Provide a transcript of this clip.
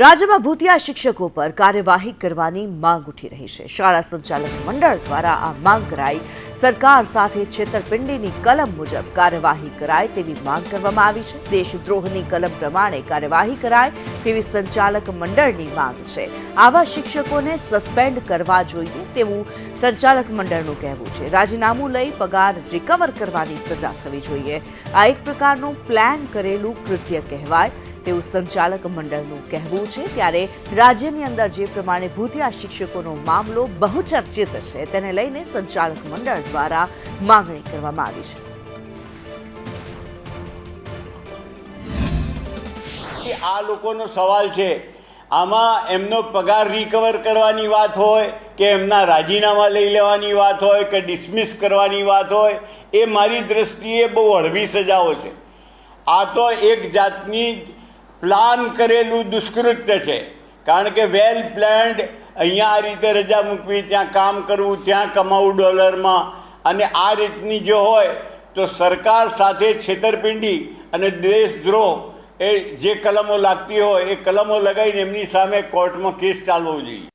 રાજ્યમાં ભૂતિયા શિક્ષકો પર કાર્યવાહી કરવાની માંગ ઉઠી રહી છે. શાળા સંચાલક મંડળ દ્વારા આ માંગ કરાઈ. સરકાર સાથે છેતરપિંડીની કલમ મુજબ કાર્યવાહી કરાય તેવી માંગ કરવામાં આવી છે. દેશદ્રોહની કલમ પ્રમાણે કાર્યવાહી કરાય તેવી સંચાલક મંડળની માંગ છે. આવા શિક્ષકોને સસ્પેન્ડ કરવા જોઈએ તેવું સંચાલક મંડળનું કહેવું છે. રાજીનામું લઈ પગાર રિકવર કરવાની સજા થવી જોઈએ. આ એક પ્રકારનું પ્લાન કરેલું કૃત્ય કહેવાય. તેવું સંચાલક મંડળનું કહેવું છે. ત્યારે રાજ્યની અંદર જે પ્રમાણે ભૂતિયા શિક્ષકોનો મામલો બહુ ચર્ચિત છે, તેને લઈને સંચાલક મંડળ દ્વારા માંગણી કરવામાં આવી છે. આ લોકોનો સવાલ છે. આમાં એમનો પગાર રિકવર કરવાની વાત હોય, કે એમના રાજીનામા લઈ લેવાની વાત હોય, કે ડિસમિસ કરવાની વાત હોય, એ મારી દ્રષ્ટિએ બહુ હળવી સજાઓ છે. આ તો એક જાતની પ્લાન કરેલું દુષ્કૃત્ય છે. કારણ કે વેલ પ્લાન્ડ અહીંયા આ રીતે રજા મૂકવી, ત્યાં કામ કરવું, ત્યાં કમાવું ડોલરમાં અને આ રીતની જો હોય તો સરકાર સાથે છેતરપિંડી અને દેશદ્રોહ એ જે કલમો લાગતી હોય એ કલમો લગાવીને એમની સામે કોર્ટમાં કેસ ચાલવો જોઈએ.